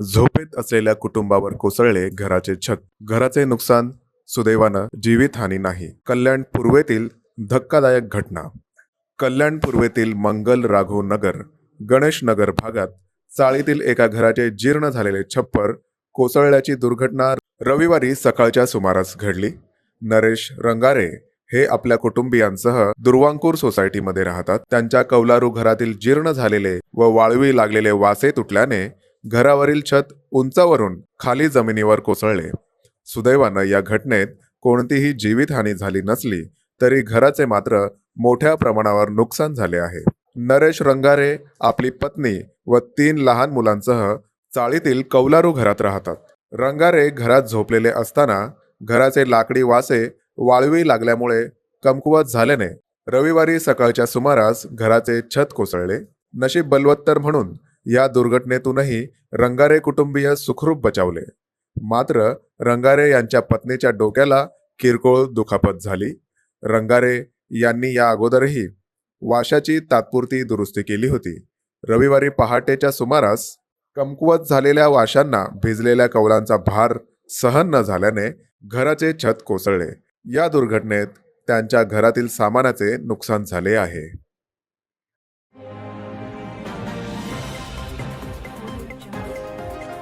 झोपेत असलेल्या कुटुंबावर कोसळले घराचे छत घराचे नुकसान सुदैवानं जीवितहानी नाही. कल्याण पूर्वेतील धक्कादायक घटना. कल्याण पूर्वेतील मंगल राघव नगर गणेश नगर भागात चाळीतील एका घराचे जीर्ण झालेले छप्पर कोसळल्याची दुर्घटना रविवारी सकाळच्या सुमारास घडली. नरेश रंगारे हे आपल्या कुटुंबियांसह दुर्वांकूर सोसायटीमध्ये राहतात. त्यांच्या कौलारू घरातील जीर्ण झालेले व वाळवी लागलेले वासे तुटल्याने घरावरील छत उंचावरून खाली जमिनीवर कोसळले. सुदैवानं या घटनेत कोणतीही जीवितहानी झाली नसली तरी घराचे मात्र मोठ्या प्रमाणावर नुकसान झाले आहे. नरेश रंगारे आपली पत्नी व तीन लहान मुलांसह चाळीतील कौलारू घरात राहतात. रंगारे घरात झोपलेले असताना घराचे लाकडी वासे वाळवी लागल्यामुळे कमकुवत झाल्याने रविवारी सकाळच्या सुमारास घराचे छत कोसळले. नशीब बलवत्तर म्हणून या दुर्घटनेतूनही रंगारे कुटुंबीय सुखरूप बचावले. मात्र रंगारे यांच्या पत्नीच्या डोक्याला किरकोळ दुखापत झाली. रंगारे यांनी या अगोदरही वाशाची तात्पुरती दुरुस्ती केली होती. रविवारी पहाटेच्या सुमारास कमकुवत झालेल्या वाशांना भिजलेल्या कौलांचा भार सहन न झाल्याने घराचे छत कोसळले. या दुर्घटनेत त्यांच्या घरातील सामानाचे नुकसान झाले आहे.